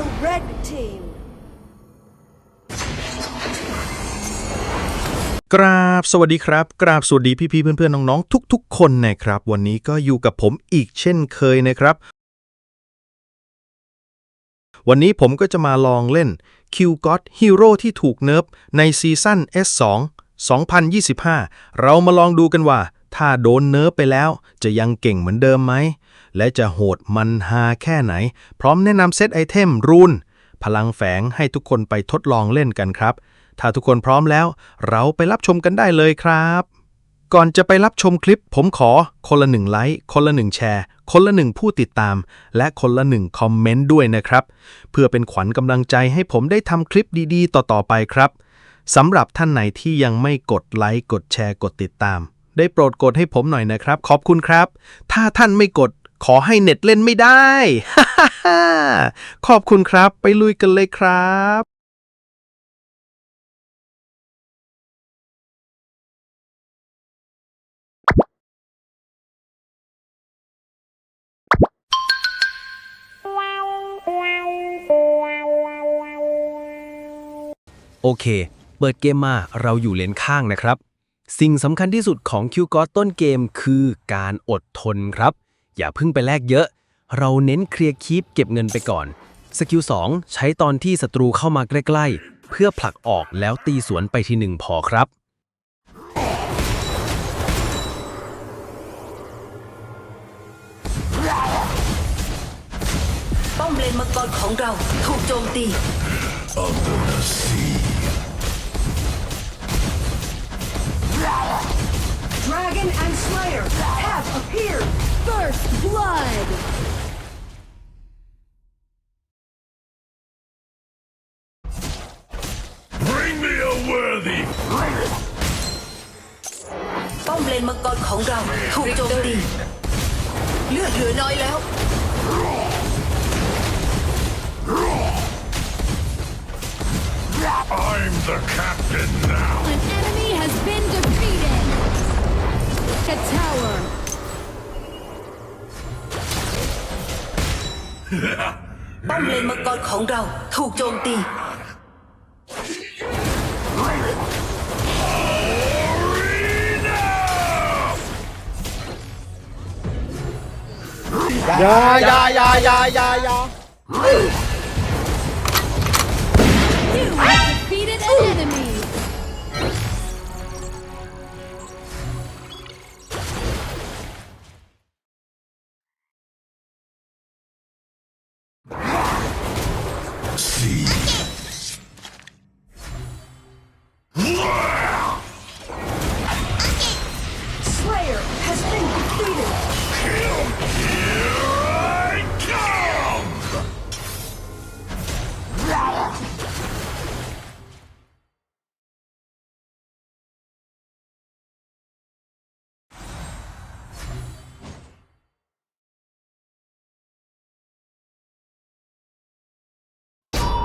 The red team กราบสวัสดีครับ กราบสวัสดีพี่ๆเพื่อนๆน้องๆ ทุกๆ คนนะครับ วันนี้ก็อยู่กับผมอีกเช่นเคยนะครับ วันนี้ผมก็จะมาลองเล่น Q God Hero ที่ถูกเนิร์ฟในซีซั่น S2 2025 เรามาลองดูกันว่า ถ้าโดนเนิร์ฟไปแล้ว จะยังเก่งเหมือนเดิมไหม และจะโหดมันฮาแค่ไหน พร้อมแนะนำเซตไอเทมรูน พลังแฝงให้ทุกคนไปทดลองเล่นกันครับ ถ้าทุกคนพร้อมแล้ว เราไปรับชมกันได้เลยครับ ก่อนจะไปรับชมคลิป ผมขอคนละหนึ่งไลค์คนละหนึ่งแชร์ คนละหนึ่งผู้ติดตาม และคนละหนึ่งคอมเมนต์ด้วยนะครับ เพื่อเป็นขวัญกำลังใจให้ผมได้ทำคลิปดีๆ ต่อๆไปครับสำหรับท่านไหนที่ยังไม่กดไลค์กดแชร์กดติดตาม ได้โปรดกดให้ผมหน่อยนะครับ ขอบคุณครับ ถ้าท่านไม่กดขอให้เน็ตเล่นไม่ได้ ขอบคุณครับ ไปลุยกันเลยครับโอเค เปิดเกมมา เราอยู่เลนข้างนะครับ สิ่งสำคัญที่สุดของคิวกอต้นเกมคือการอดทนครับ อย่าเพิ่งไปแลกเยอะ เราเน้นเคลียร์คีปเก็บเงินไปก่อน สกิล 2 ใช้ตอนที่ศัตรูเข้ามาใกล้ๆ เพื่อผลักออกแล้วตีสวนไปทีหนึ่งพอครับ ป้อมเลนมังกรของเราถูกโจมตี Dragon and Slayer have appeared First Blood Bring me a worthy ป้อมเลนมังกรของเราถูกโจมตี เลือดเหลือน้อยแล้ว I'm the captain now. An enemy has been defeated. A tower. ป้อมเลนมังกรของเร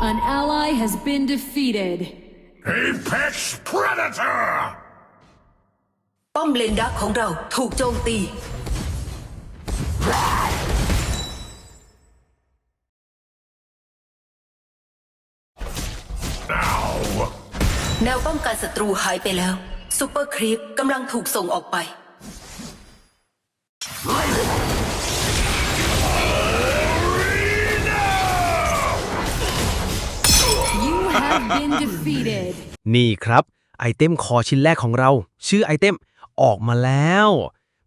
An ally has been defeated. Apex Predator! ป้อมเลนดักของเราถูกโจมตี Now! แนวป้องกันศัตรูหายไปแล้วซูเปอร์ครีปกำลังถูกส่งออกไป นี่ครับ ไอเทมคอชิ้นแรกของเรา ชื่อไอเทมออกมาแล้ว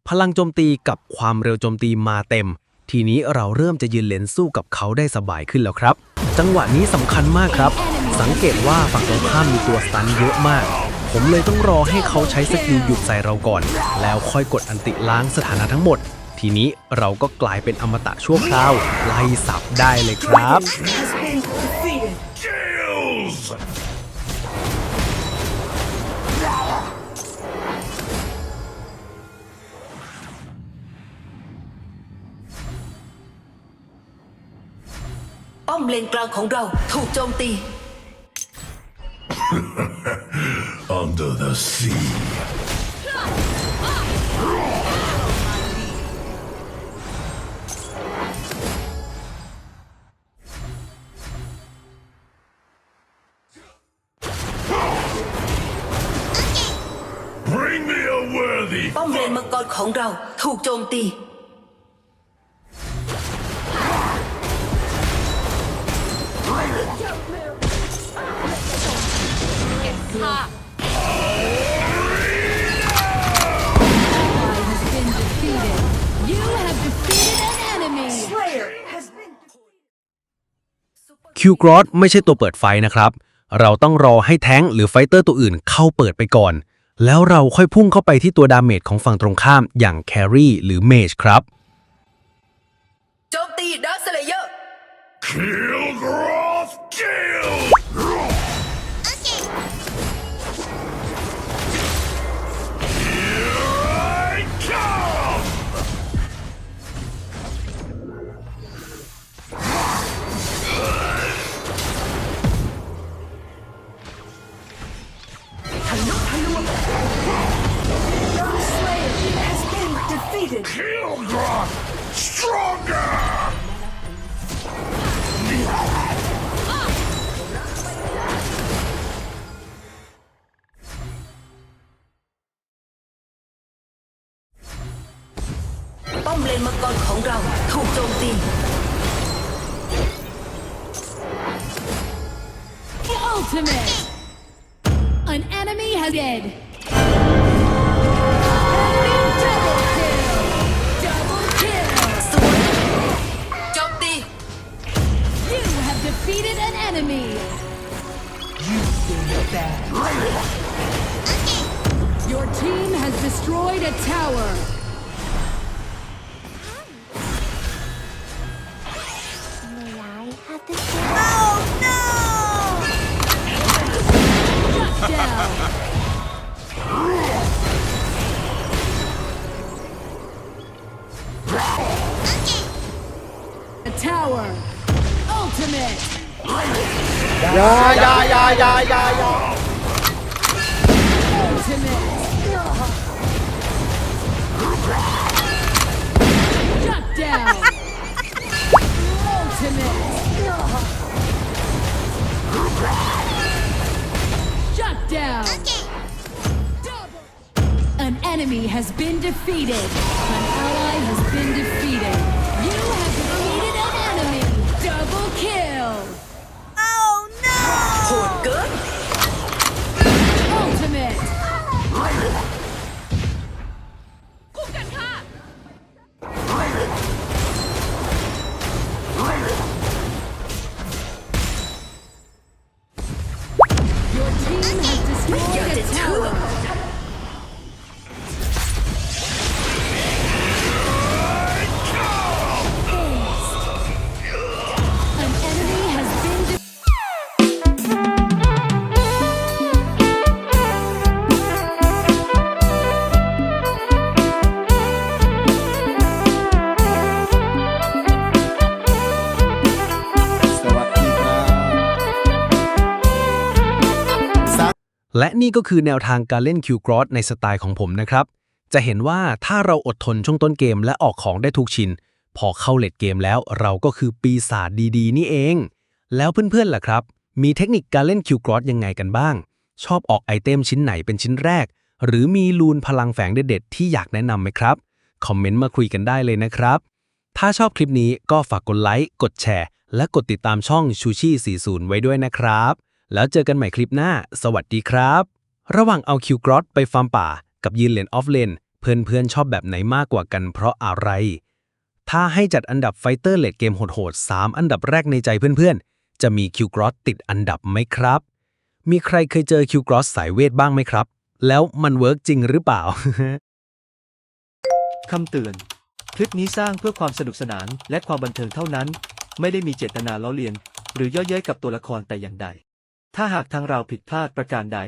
พลังโจมตีกับความเร็วโจมตีมาเต็ม ทีนี้เราเริ่มจะยืนเลนสู้กับเขาได้สบายขึ้นแล้วครับ จังหวะนี้สำคัญมากครับ สังเกตว่าฝั่งตรงข้ามมีตัวสตันเยอะมาก ผมเลยต้องรอให้เขาใช้สกิลหยุดใส่เราก่อน แล้วค่อยกดอันติล้างสถานะทั้งหมดทีนี้เราก็กลายเป็นอมตะชั่วคราว ไล่สับได้เลยครับ ป้อมเลนกลางของเราถูกโจมตี Under the sea ป้อมเลนมังกรของเราถูกโจมตี ally has been defeated. You have defeated an enemy. คิวกรอสไม่ใช่ตัวเปิดไฟนะครับ เราต้องรอให้แท้งค์หรือไฟเตอร์ตัวอื่นเข้าเปิดไปก่อน แล้วเราค่อยพุ่งเข้าไปที่ตัวดาเมจของฝั่งตรงข้ามอย่างแครี่หรือเมจครับ โจมตีดักสเลเยอร์ Kill Groth Kill! คิลกรอ stronger ป้อมเลนมังกรของเราถูกโจมตี Ultimate. An enemy has dead. Your team has destroyed a tower. Shut down. A tower. Ultimate. อย่าอย่าอย่าอย่าอย่าอย่า และนี่ก็คือแนวทางการเล่นคิวกรอสในสไตล์ของผมนะครับ จะเห็นว่าถ้าเราอดทนช่วงต้นเกมและออกของได้ทุกชิ้นพอเข้าเลดเกมแล้วเราก็คือปีศาจดีๆ นี่เอง แล้วเพื่อนๆล่ะครับ มีเทคนิคการเล่นคิวกรอสยังไงกันบ้าง ชอบออกไอเทมชิ้นไหนเป็นชิ้นแรก หรือมีลูนพลังแฝงเด็ดๆที่อยากแนะนำไหมครับ คอมเมนต์มาคุยกันได้เลยนะครับ ถ้าชอบคลิปนี้ก็ฝากกดไลค์ กดแชร์ และกดติดตามช่องชูชี่40 ไว้ด้วยนะครับ แล้วเจอกันใหม่คลิปหน้า สวัสดีครับ ระหว่างเอาคิวกรอสไปฟาร์มป่า กับยืนเลนออฟเลนเพื่อนๆชอบแบบไหนมากกว่ากันเพราะอะไร ถ้าให้จัดอันดับไฟเตอร์เลดเกมโหดๆ3อันดับแรกในใจเพื่อนๆ จะมีคิวกรอสติดอันดับไหมครับ มีใครเคยเจอคิวกรอสสายเวทบ้างไหมครับ แล้วมันเวิร์กจริงหรือเปล่า คำเตือน คลิปนี้สร้างเพื่อความสนุกสนานและความบันเทิงเท่านั้น ไม่ได้มีเจตนาล้อเลียน หรือเย่อเย้ยกับตัวละครแต่อย่างใด ถ้าหากทางเราผิดพลาดประการใด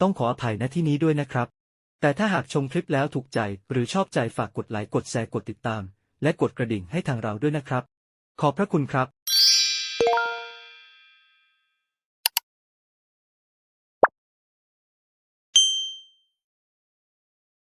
ต้องขออภัยณที่นี้ด้วยนะครับ แต่ถ้าหากชมคลิปแล้วถูกใจหรือชอบใจฝากกดไลค์กดแชร์กดติดตาม และกดกระดิ่งให้ทางเราด้วยนะครับ ขอบพระคุณครับ